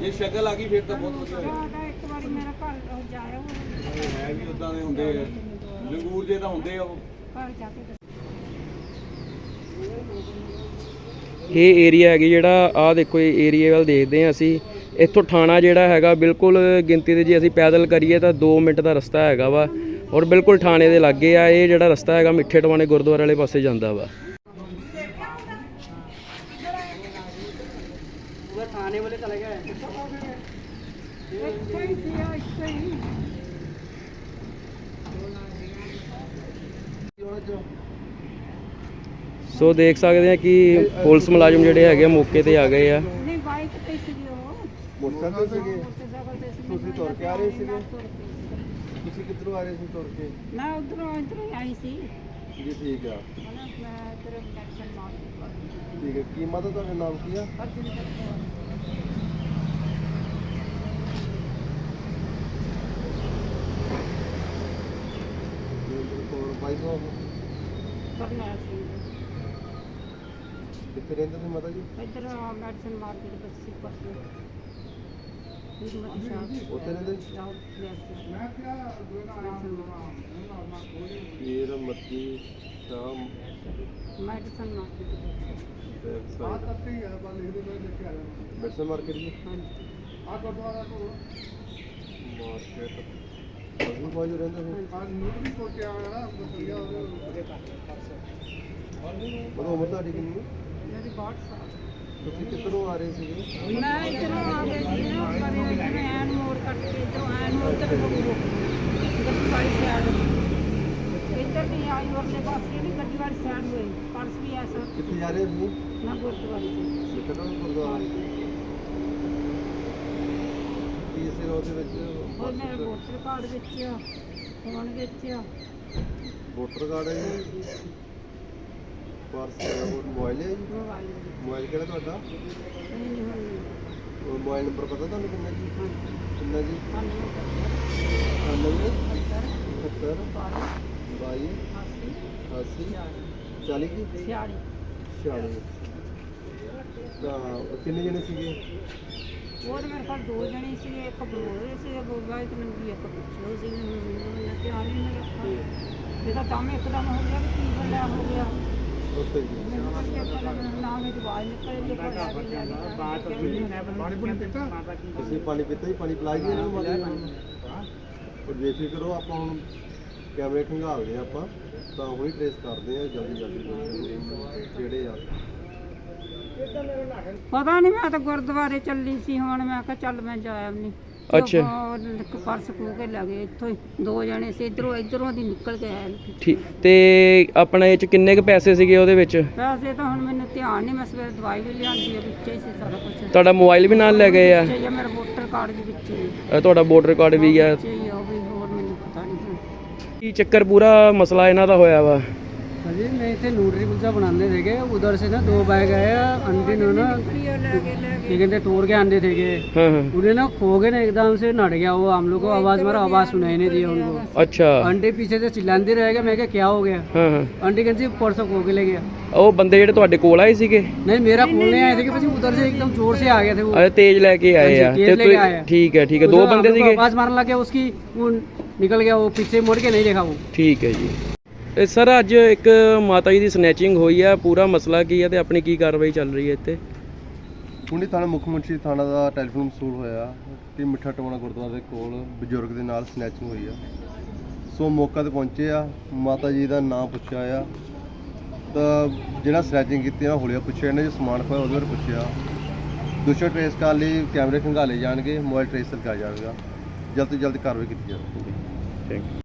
ਜੇ ਸ਼ਕਲ ਆ ਗਈ ਫਿਰ ਤਾਂ ਬਹੁਤ ਵਧੀਆ ਹੋਇਆ ਸਾਡਾ ਇੱਕ ਵਾਰੀ ਮੇਰਾ ਘਰ ਉਹ ਜਾਇਆ ਉਹ ਇਹ ਹੈ ਵੀ ਉਦਾਂ ਦੇ ਹੁੰਦੇ ਆ। ਲੰਗੂਰ ਜੇ ਤਾਂ ਹੁੰਦੇ ਆ ਉਹ। ਘਰ ਜਾ ਕੇ। ਇਹ ਏਰੀਆ ਹੈਗੀ ਜਿਹੜਾ ਆ ਦੇਖੋ ਇਹ ਏਰੀਆ ਵੱਲ ਦੇਖਦੇ ਹਾਂ ਅਸੀਂ। ਇੱਥੋਂ ਥਾਣਾ ਜਿਹੜਾ ਹੈਗਾ ਬਿਲਕੁਲ ਗਿਣਤੀ ਦੇ ਜੇ ਅਸੀਂ ਪੈਦਲ ਕਰੀਏ ਤਾਂ 2 ਮਿੰਟ ਦਾ ਰਸਤਾ ਹੈਗਾ ਵਾ। ਔਰ ਬਿਲਕੁਲ ਥਾਣੇ ਦੇ ਲਾਗੇ ਆ ਇਹ ਜਿਹੜਾ ਰਸਤਾ ਹੈਗਾ ਮਿੱਠੇ ਟਵਾਣੇ ਗੁਰਦੁਆਰੇ ਵਾਲੇ ਪਾਸੇ ਜਾਂਦਾ ਵਾ। ਇੱਥੇ ਹੀ ਸੀ ਉਹ ਇੱਥੇ ਹੀ ਸੋ ਦੇਖ ਸਕਦੇ ਆ ਕਿ ਪੁਲਿਸ ਮੁਲਾਜ਼ਮ ਜਿਹੜੇ ਹੈਗੇ ਮੌਕੇ ਤੇ ਆ ਗਏ ਆ ਨਹੀਂ ਬਾਈਕ ਤੇ ਸੀ ਉਹ ਮੋਟਰਸਾਈਕਲ ਸੀਗੇ ਮੋਟਰਸਾਈਕਲ ਤੇ ਸੀ ਤੁਸੀਂ ਤੁਰ ਕੇ ਆ ਰਹੇ ਸੀਗੇ? ਤੁਸੀਂ ਕਿੱਧਰੋਂ ਆ ਰਹੇ ਸੀ ਤੁਰ ਕੇ ਮੈਂ ਉਧਰੋਂ ਇਧਰੋਂ ਆਈ ਸੀ ਜੀ ਠੀਕ ਆ ਠੀਕ ਹੈ ਕੀ ਮਾਤਾ ਤੁਹਾਡਾ ਨਾਮ ਕੀ ਆ ਤੋਂ ਕਰਨੈਲ ਸਿੰਘ ਕਿੱਥੇ ਰਹਿੰਦੇ ਸੀ ਮਾਤਾ ਜੀ? ਇਧਰ ਮੈਡੀਸਨ ਮਾਰਕੀਟ ਬੱਸੀ ਪਰਸੇ ਹਿੰਮਤ ਸ਼ਾਹ ਉੱਥੇ ਰਹਿੰਦੇ? ਰਾਉਤ ਪਲੇਸ ਮੈਂ ਕਿਹਾ ਵੀਰ ਮੱਤੀ ਸ਼ਾਮ। Madison market back side Madison market ਜੀ? ਹਾਂਜੀ। ਮਾਰਕੀਟ। ਅਸੀਂ ਪਹੁੰਚ ਰਹਿੰਦੇ ਸੀ ਮਤਲਬ ਉਮਰ ਤੁਹਾਡੀ ਕਿੰਨੀ ਹੈ? ਮੇਰੀ ਬਹੁਤ ਸਾਲ ਤੁਸੀਂ ਕਿੱਧਰੋਂ ਆ ਰਹੇ ਸੀਗੇ ਮੈਂ ਇਧਰੋਂ ਆ ਗਈ ਸੀ ਨਾ ਕਰੇ ਇਧਰੋਂ ਐਨ ਮੋੜ ਕੱਟ ਕੇ ਇਧਰੋਂ ਐਨ ਮੋੜ ਤੱਕ ਗੱਡੀ ਵਾਲੀ ਸਾਈਡ ਇੱਧਰ ਨਹੀਂ ਆਈ ਉਰਲੇ ਪਾਸੇ ਵੀ ਗੱਡੀ ਵਾਲੀ ਸਾਈਡ ਹੋਈ ਪਰਸ ਵੀ ਐਸਾ ਕਿੱਥੇ ਜਾ ਰਹੇ ਸੀ ਨਾ ਗੁਰਦੁਆਰੇ ਤੇ ਸਿੱਖਣਾ ਗੁਰਦੁਆਰਾ ਕੀ ਸੀ ਉਹਦੇ ਵਿੱਚ ਹੋਰ ਮੇਰੇ ਵੋਟਰ ਕਾਰਡ ਵਿੱਚ ਫੋਨ ਵਿੱਚ ਵੋਟਰ ਕਾਰਡ ਹੈ ਜੀ ਪਰਸ ਹੈ ਹੋਰ ਮੋਬਾਈਲ ਹੈ ਜੀ? ਮੋਬਾਈਲ ਮੋਬਾਈਲ ਕਿਹੜਾ ਤੁਹਾਡਾ? ਨਹੀਂ ਹੋਣੀ ਉਹ ਮੋਬਾਈਲ ਨੰਬਰ ਪਤਾ ਤੁਹਾਨੂੰ ਕਿੰਨਾ ਜੀ? ਕਿੰਨਾ ਜੀ? ਸਾਨੂੰ 99 70 70 12 22 80 80 40 ਕੀ? 46 46 ਤਾਂ ਕਿੰਨੇ ਜਣੇ ਸੀਗੇ? ਉਹ ਤੇ ਮੇਰੇ ਕੋਲ ਦੋ ਜਣੇ ਸੀ ਇੱਕ ਬੋਲ ਸੀ ਤੇ ਮੈਨੂੰ ਵੀ ਇੱਕ ਪੁੱਛੋ ਸੀ ਮੈਨੂੰ ਧਿਆਨ ਹੀ ਨਹੀਂ ਰੱਖਿਆ। ਇਹਦਾ ਦਮ ਇੱਕਦਮ ਹੋ ਗਿਆ ਵੀ ਕੀ ਬੰਦਾ ਹੋ ਗਿਆ। ਮੈਨੂੰ ਮੈਨੂੰ ਗਿਆ ਬਾਤ ਪਾਣੀ ਪੀਤਾ ਤੁਸੀਂ ਪਾਣੀ ਪੀਤਾ ਜੀ ਪਾਣੀ ਪਿਲਾ ਗਏ ਨਾ ਨੂੰ ਉਹ ਬੇਫਿਕਰ ਕਰੋ ਆਪਾਂ ਹੁਣ ਕੈਮਰੇ ਖੰਗਾਲਦੇ ਆ ਆਪਾਂ ਤਾਂ ਹੁਣੀ ਟ੍ਰੇਸ ਕਰਦੇ ਆ ਜਲਦੀ ਜਲਦੀ ਜਿਹੜੇ ਆ। ਪਤਾ ਨਹੀਂ ਮੈਂ ਤਾਂ ਗੁਰਦੁਆਰੇ ਚੱਲੀ ਸੀ ਹੁਣ ਮੈਂ ਕਿਹਾ ਚੱਲ ਮੈਂ ਜਾਇਆ ਨਹੀਂ ਅੱਛਾ। ਇੱਕ ਪਰਸ ਖੋ ਕੇ ਲੈ ਗਏ ਇੱਥੋਂ ਹੀ ਦੋ ਜਣੇ ਸੀ ਇਧਰੋਂ ਇਧਰੋਂ ਦੀ ਨਿਕਲ ਕੇ ਆਏ। ਨੇ। ਠੀਕ ਤੇ ਆਪਣਾ ਇਹ ਚ ਕਿੰਨੇ ਕ ਪੈਸੇ ਸੀਗੇ ਉਹਦੇ ਵਿੱਚ? ਵੈਸੇ ਤਾਂ ਹੁਣ ਮੈਨੂੰ ਧਿਆਨ ਨਹੀਂ ਮੈਂ ਸਵੇਰ ਦਵਾਈ ਵੀ ਲਿਆਂਦੀ ਹੈ ਵਿੱਚੇ ਹੀ ਸੀ ਸਾਰਾ ਕੁਝ ਤੁਹਾਡਾ ਮੋਬਾਈਲ ਵੀ ਨਾਲ ਲੈ ਗਏ ਆ? ਆ, ਮੇਰਾ ਵੋਟਰ ਕਾਰਡ ਵੀ ਵਿੱਚ ਹੀ ਅ, ਤੁਹਾਡਾ ਵੋਟਰ ਕਾਰਡ ਵੀ ਆ ਵਿੱਚੇ ਹੀ ਆ, ਉਹ ਵੀ ਹੋਰ ਮੈਨੂੰ ਪਤਾ ਨਹੀਂ ਕੀ ਚੱਕਰ ਪੂਰਾ ਮਸਲਾ ਇਹਨਾਂ ਦਾ ਹੋਇਆ ਵਾ? अजी मैं इतने नूडरी कुलचा बनाने थे उधर से ना दो बैग आए अंडे ने ना ਲੈ ਗਏ ਲੈ ये कहते तोड़ के अंडे थे के ਹਾਂ ਹਾਂ उन्हें ना खो गए ना एकदम से नट गया वो हम लोग को आवाज मारा आवाज सुनाई नहीं दी उनको ਅੱਛਾ अंडे पीछे से चिल्लाते रह गए मैं क्या क्या हो गया ਹਾਂ ਹਾਂ अंडे कहते परसों खो के ले गया ਉਹ ਬੰਦੇ ਜਿਹੜੇ ਤੁਹਾਡੇ ਕੋਲ आए ਸੀਗੇ नहीं मेरा बोलने आए थे कि પછી उधर से एकदम जोर से आ गए थे वो ਅਰੇ ਤੇਜ਼ ਲੈ ਕੇ ਆਏ ਆ ਹਾਂਜੀ, ਤੇਜ਼ ਤੇ ਲੈ ਕੇ ਤੁਸੀਂ- ਆਏ ਆ। ਠੀਕ ਹੈ ਠੀਕ ਹੈ ਦੋ उधर हम ਬੰਦੇ लोग को ਸੀਗੇ आवाज मारने लगे उसकी वो निकल गया वो पीछे मुड़ के नहीं देखा वो ਠੀਕ ਹੈ ਜੀ ਇਹ ਸਰ ਅੱਜ ਇੱਕ ਮਾਤਾ ਜੀ ਦੀ ਸਨੈਚਿੰਗ ਹੋਈ ਆ। ਪੂਰਾ ਮਸਲਾ ਕੀ ਹੈ ਤੇ ਆਪਣੀ ਕੀ ਕਾਰਵਾਈ ਚੱਲ ਰਹੀ ਹੈ ਇੱਥੇ? ਪੁੰਡੀ ਥਾਣਾ ਮੁੱਖ ਮੰਤਰੀ ਥਾਣਾ ਦਾ ਟੈਲੀਫੋਨ ਵਸੂਲ ਹੋਇਆ ਕਿ ਮਿੱਠਾ ਟੋਣਾ ਗੁਰਦੁਆਰਾ ਦੇ ਕੋਲ ਬਜ਼ੁਰਗ ਦੇ ਨਾਲ ਸਨੈਚਿੰਗ ਹੋਈ ਆ। ਸੋ ਮੌਕਾ ਤੇ ਪਹੁੰਚੇ ਆ। ਮਾਤਾ ਜੀ ਦਾ ਨਾਮ ਪੁੱਛਿਆ ਆ। ਤਾਂ ਜਿਹੜਾ ਸਨੈਚਿੰਗ ਕੀਤੀ ਆ ਹੋਲਿਆ ਪੁੱਛਿਆ। ਇਹਨੇ ਜੋ ਸਮਾਨ ਖੋਇਆ ਉਹਦੇ ਬਾਰੇ ਪੁੱਛਿਆ। ਦੂਸਰਾ ਟ੍ਰੇਸ ਕਰਨ ਲਈ ਕੈਮਰੇ ਖੰਗਾਲੇ ਜਾਣਗੇ ਮੋਬਾਈਲ ਟ੍ਰੇਸ ਕਰਵਾਇਆ ਜਾਵੇਗਾ ਜਲਦ ਤੋਂ ਜਲਦ ਕਾਰਵਾਈ ਕੀਤੀ ਜਾਵੇਗੀ ਥੈਂਕ